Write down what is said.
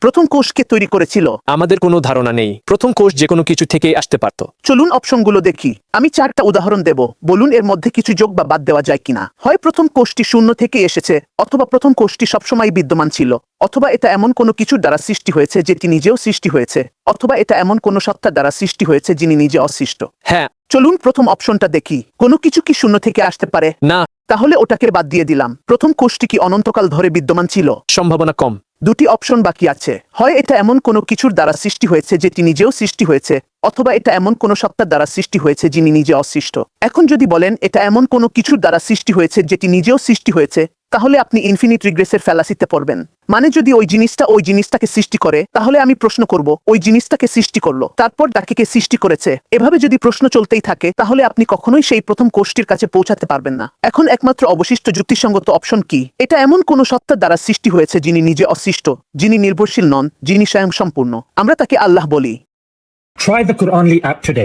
প্রথম কোষকে তৈরি করেছিল? আমাদের কোনো ধারণা নেই। প্রথম কোষ যে কোনো কিছু থেকেই আসতে পারত। চলুন অপশনগুলো দেখি। আমি চারটা উদাহরণ দেব। বলুন এর মধ্যে কিছু যোগ বা বাদ দেওয়া যায় কিনা। হয় প্রথম কোষটি শূন্য থেকে এসেছে অথবা প্রথম কোষটি সবসময় বিদ্যমান ছিল অথবা এটা এমন কোনো কিছুর দ্বারা সৃষ্টি হয়েছে যেটি নিজেও সৃষ্টি হয়েছে অথবা এটা এমন কোনো সত্তার দ্বারা সৃষ্টি হয়েছে যিনি নিজে অসৃষ্ট। হ্যাঁ। চলুন প্রথম অপশনটা দেখি। কোনো কিছু কি শূন্য থেকে আসতে পারে? না। তাহলে ওটাকে বাদ দিয়ে দিলাম। প্রথম কোষটি কি অনন্তকাল ধরে বিদ্যমান ছিল? সম্ভাবনা কম। দুটি অপশন বাকি আছে। হয় এটা এমন কোনো কিছুর দ্বারা সৃষ্টি হয়েছে যেটি নিজেও সৃষ্টি হয়েছে, অথবা এটা এমন কোনো সত্তার দ্বারা সৃষ্টি হয়েছে যিনি নিজে অসৃষ্ট। এখন যদি বলেন এটা এমন কোনো কিছুর দ্বারা সৃষ্টি হয়েছে যেটি নিজেও সৃষ্টি হয়েছে তাহলে আপনি ইনফিনিট রিগ্রেসের ফেলাসিতে পড়বেন। মানে যদি ওই জিনিসটা ওই জিনিসটাকে সৃষ্টি করে, তাহলে আমি প্রশ্ন করব, ওই জিনিসটাকে সৃষ্টি করল, তারপর তাকে কে সৃষ্টি করেছে? এভাবে যদি প্রশ্ন চলতেই থাকে, তাহলে আপনি কখনোই সেই প্রথম কোষটির কাছে পৌঁছাতে পারবেন না। এখন একমাত্র অবশিষ্ট যুক্তিসঙ্গত অপশন কি? এটা এমন কোন সত্তার দ্বারা সৃষ্টি হয়েছে যিনি নিজে অসৃষ্ট, যিনি নির্ভরশীল নন, যিনি স্বয়ং সম্পূর্ণ আমরা তাকে আল্লাহ বলি। Try the Quranly app today.